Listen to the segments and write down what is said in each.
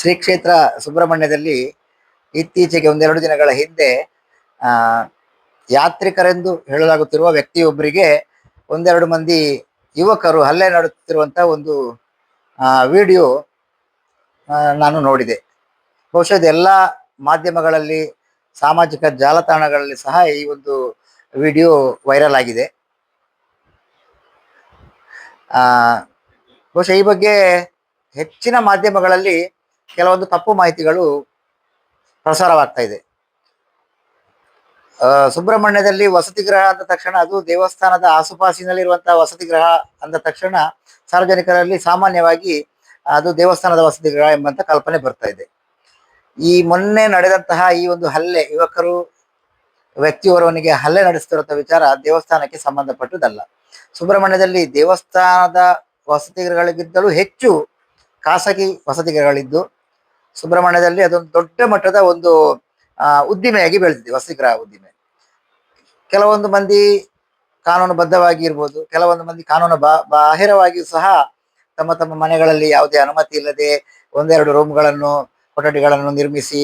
ಶ್ರೀ ಕ್ಷೇತ್ರ ಸುಬ್ರಹ್ಮಣ್ಯದಲ್ಲಿ ಇತ್ತೀಚೆಗೆ ಒಂದೆರಡು ದಿನಗಳ ಹಿಂದೆ, ಆ, ಯಾತ್ರಿಕರೆಂದು ಹೇಳಲಾಗುತ್ತಿರುವ ವ್ಯಕ್ತಿಯೊಬ್ಬರಿಗೆ ಒಂದೆರಡು ಮಂದಿ ಯುವಕರು ಹಲ್ಲೆ ನಡೆಸುತ್ತಿರುವಂತಹ ಒಂದು ವಿಡಿಯೋ ನಾನು ನೋಡಿದೆ. ಬಹುಶಃ ಇದೆಲ್ಲ ಮಾಧ್ಯಮಗಳಲ್ಲಿ, ಸಾಮಾಜಿಕ ಜಾಲತಾಣಗಳಲ್ಲಿ ಸಹ ಈ ಒಂದು ವಿಡಿಯೋ ವೈರಲ್ ಆಗಿದೆ. ಆ, ಬಹುಶಃ ಈ ಬಗ್ಗೆ ಹೆಚ್ಚಿನ ಮಾಧ್ಯಮಗಳಲ್ಲಿ ಕೆಲವೊಂದು ತಪ್ಪು ಮಾಹಿತಿಗಳು ಪ್ರಸಾರವಾಗ್ತಾ ಇದೆ. ಸುಬ್ರಹ್ಮಣ್ಯದಲ್ಲಿ ವಸತಿ ಗೃಹ ಅಂದ ತಕ್ಷಣ ಅದು ದೇವಸ್ಥಾನದ ಆಸುಪಾಸಿನಲ್ಲಿರುವಂತಹ ವಸತಿ ಗೃಹ ಅಂದ ತಕ್ಷಣ ಸಾರ್ವಜನಿಕರಲ್ಲಿ ಸಾಮಾನ್ಯವಾಗಿ ಅದು ದೇವಸ್ಥಾನದ ವಸತಿ ಗೃಹ ಎಂಬಂತ ಕಲ್ಪನೆ ಬರ್ತಾ ಇದೆ. ಈ ಮೊನ್ನೆ ನಡೆದಂತಹ ಈ ಒಂದು ಹಲ್ಲೆ ಯುವಕರು, ವ್ಯಕ್ತಿಯೋರ್ವನಿಗೆ ಹಲ್ಲೆ ನಡೆಸ್ತಿರುವಂತಹ ವಿಚಾರ ದೇವಸ್ಥಾನಕ್ಕೆ ಸಂಬಂಧಪಟ್ಟದಲ್ಲ ಸುಬ್ರಹ್ಮಣ್ಯದಲ್ಲಿ ದೇವಸ್ಥಾನದ ವಸತಿ ಗೃಹಗಳಿಗಿಂತಲೂ ಹೆಚ್ಚು ಖಾಸಗಿ ವಸತಿ ಗೃಹಗಳಿದ್ದು ಸುಬ್ರಹ್ಮಣ್ಯದಲ್ಲಿ ಅದೊಂದು ದೊಡ್ಡ ಮಟ್ಟದ ಒಂದು ಉದ್ದಿಮೆಯಾಗಿ ಬೆಳೆದಿದೆ, ವಸತಿಗೃಹ ಉದ್ದಿಮೆ. ಕೆಲವೊಂದು ಮಂದಿ ಕಾನೂನುಬದ್ಧವಾಗಿ ಇರ್ಬೋದು, ಕೆಲವೊಂದು ಮಂದಿ ಕಾನೂನು ಬಾ ಬಾಹಿರವಾಗಿಯೂ ಸಹ ತಮ್ಮ ತಮ್ಮ ಮನೆಗಳಲ್ಲಿ ಯಾವುದೇ ಅನುಮತಿ ಇಲ್ಲದೆ ಒಂದೆರಡು ರೂಮ್ಗಳನ್ನು, ಕೊಠಡಿಗಳನ್ನು ನಿರ್ಮಿಸಿ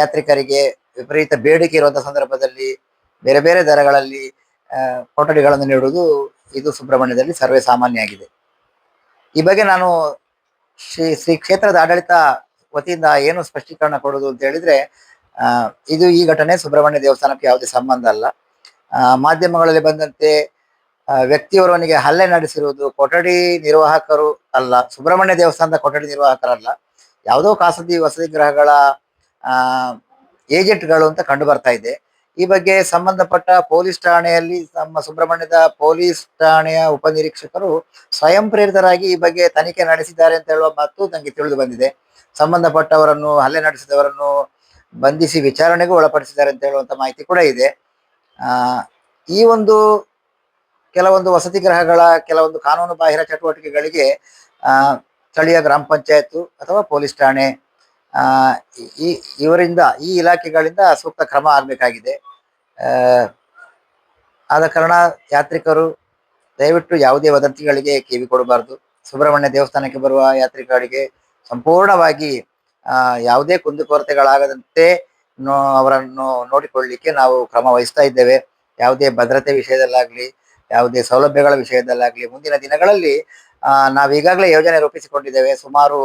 ಯಾತ್ರಿಕರಿಗೆ ವಿಪರೀತ ಬೇಡಿಕೆ ಇರುವಂತಹ ಸಂದರ್ಭದಲ್ಲಿ ಬೇರೆ ಬೇರೆ ದರಗಳಲ್ಲಿ ಕೊಠಡಿಗಳನ್ನು ನೀಡುವುದು ಇದು ಸುಬ್ರಹ್ಮಣ್ಯದಲ್ಲಿ ಸರ್ವೇ ಸಾಮಾನ್ಯ ಆಗಿದೆ. ಈ ಬಗ್ಗೆ ನಾನು ಶ್ರೀ ಶ್ರೀ ಕ್ಷೇತ್ರದ ಆಡಳಿತ ವತಿಯಿಂದ ಏನು ಸ್ಪಷ್ಟೀಕರಣ ಕೊಡೋದು ಅಂತ ಹೇಳಿದ್ರೆ ಇದು ಈ ಘಟನೆ ಸುಬ್ರಹ್ಮಣ್ಯ ದೇವಸ್ಥಾನಕ್ಕೆ ಯಾವುದೇ ಸಂಬಂಧ ಅಲ್ಲ. ಮಾಧ್ಯಮಗಳಲ್ಲಿ ಬಂದಂತೆ ವ್ಯಕ್ತಿಯವರವನಿಗೆ ಹಲ್ಲೆ ನಡೆಸಿರುವುದು ಕೊಠಡಿ ನಿರ್ವಾಹಕರು ಅಲ್ಲ, ಸುಬ್ರಹ್ಮಣ್ಯ ದೇವಸ್ಥಾನದ ಕೊಠಡಿ ನಿರ್ವಾಹಕರಲ್ಲ. ಯಾವುದೋ ಖಾಸಗಿ ವಸತಿ ಗೃಹಗಳ ಏಜೆಂಟ್ಗಳು ಅಂತ ಕಂಡು ಬರ್ತಾ ಇದೆ. ಈ ಬಗ್ಗೆ ಸಂಬಂಧಪಟ್ಟ ಪೊಲೀಸ್ ಠಾಣೆಯಲ್ಲಿ ನಮ್ಮ ಸುಬ್ರಹ್ಮಣ್ಯದ ಪೊಲೀಸ್ ಠಾಣೆಯ ಉಪನಿರೀಕ್ಷಕರು ಸ್ವಯಂ ಪ್ರೇರಿತರಾಗಿ ಈ ಬಗ್ಗೆ ತನಿಖೆ ನಡೆಸಿದ್ದಾರೆ ಅಂತ ಹೇಳುವ ಮಾತು ನನಗೆ ತಿಳಿದು ಬಂದಿದೆ. ಸಂಬಂಧಪಟ್ಟವರನ್ನು, ಹಲ್ಲೆ ನಡೆಸಿದವರನ್ನು ಬಂಧಿಸಿ ವಿಚಾರಣೆಗೂ ಒಳಪಡಿಸಿದ್ದಾರೆ ಅಂತ ಹೇಳುವಂತ ಮಾಹಿತಿ ಕೂಡ ಇದೆ. ಆ, ಈ ಒಂದು ಕೆಲವೊಂದು ವಸತಿ ಗ್ರಹಗಳ ಕೆಲವೊಂದು ಕಾನೂನು ಬಾಹಿರ ಚಟುವಟಿಕೆಗಳಿಗೆ ಸ್ಥಳೀಯ ಗ್ರಾಮ ಪಂಚಾಯತ್ ಅಥವಾ ಪೊಲೀಸ್ ಠಾಣೆ ಈ, ಇವರಿಂದ ಈ ಇಲಾಖೆಗಳಿಂದ ಸೂಕ್ತ ಕ್ರಮ ಆಗಬೇಕಾಗಿದೆ. ಆದ ಕಾರಣ ಯಾತ್ರಿಕರು ದಯವಿಟ್ಟು ಯಾವುದೇ ವದಂತಿಗಳಿಗೆ ಕಿವಿ ಕೊಡಬಾರದು. ಸುಬ್ರಹ್ಮಣ್ಯ ದೇವಸ್ಥಾನಕ್ಕೆ ಬರುವ ಯಾತ್ರಿಕರಿಗೆ ಸಂಪೂರ್ಣವಾಗಿ ಯಾವುದೇ ಕುಂದುಕೊರತೆಗಳಾಗದಂತೆ ನೋ, ಅವರನ್ನು ನೋಡಿಕೊಳ್ಳಲಿಕ್ಕೆ ನಾವು ಕ್ರಮ ವಹಿಸ್ತಾ ಇದ್ದೇವೆ. ಯಾವುದೇ ಭದ್ರತೆ ವಿಷಯದಲ್ಲಾಗ್ಲಿ, ಯಾವುದೇ ಸೌಲಭ್ಯಗಳ ವಿಷಯದಲ್ಲಾಗ್ಲಿ, ಮುಂದಿನ ದಿನಗಳಲ್ಲಿ ನಾವು ಈಗಾಗಲೇ ಯೋಜನೆ ರೂಪಿಸಿಕೊಂಡಿದ್ದೇವೆ. ಸುಮಾರು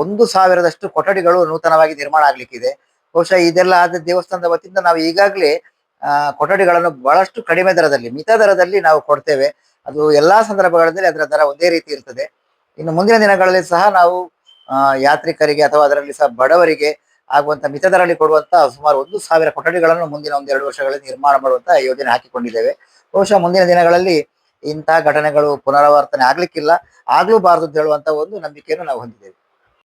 ಒಂದು ಸಾವಿರದಷ್ಟು ಕೊಠಡಿಗಳು ನೂತನವಾಗಿ ನಿರ್ಮಾಣ ಆಗ್ಲಿಕ್ಕಿದೆ. ಬಹುಶಃ ಇದೆಲ್ಲ ಆದ ದೇವಸ್ಥಾನದ ವತಿಯಿಂದ ನಾವು ಈಗಾಗಲೇ ಕೊಠಡಿಗಳನ್ನು ಬಹಳಷ್ಟು ಕಡಿಮೆ ದರದಲ್ಲಿ, ಮಿತ ದರದಲ್ಲಿ ನಾವು ಕೊಡ್ತೇವೆ. ಅದು ಎಲ್ಲಾ ಸಂದರ್ಭಗಳಲ್ಲಿ ಅದರ ದರ ಒಂದೇ ರೀತಿ ಇರ್ತದೆ. ಇನ್ನು ಮುಂದಿನ ದಿನಗಳಲ್ಲಿ ಸಹ ನಾವು ಯಾತ್ರಿಕರಿಗೆ ಅಥವಾ ಅದರಲ್ಲಿ ಸಹ ಬಡವರಿಗೆ ಆಗುವಂತ ಮಿತ ದರದಲ್ಲಿ ಕೊಡುವಂತ ಸುಮಾರು ಒಂದು ಸಾವಿರ ಕೊಠಡಿಗಳನ್ನು ಮುಂದಿನ ಒಂದೆರಡು ವರ್ಷಗಳಲ್ಲಿ ನಿರ್ಮಾಣ ಮಾಡುವಂತ ಯೋಜನೆ ಹಾಕಿಕೊಂಡಿದ್ದೇವೆ. ಬಹುಶಃ ಮುಂದಿನ ದಿನಗಳಲ್ಲಿ ಇಂತಹ ಘಟನೆಗಳು ಪುನರಾವರ್ತನೆ ಆಗ್ಲಿಕ್ಕಿಲ್ಲ. ಆಗ್ಲೂಬಾರದು ಅಂತ ಹೇಳುವಂತ ಒಂದು ನಂಬಿಕೆಯನ್ನು ನಾವು ಹೊಂದಿದ್ದೇವೆ.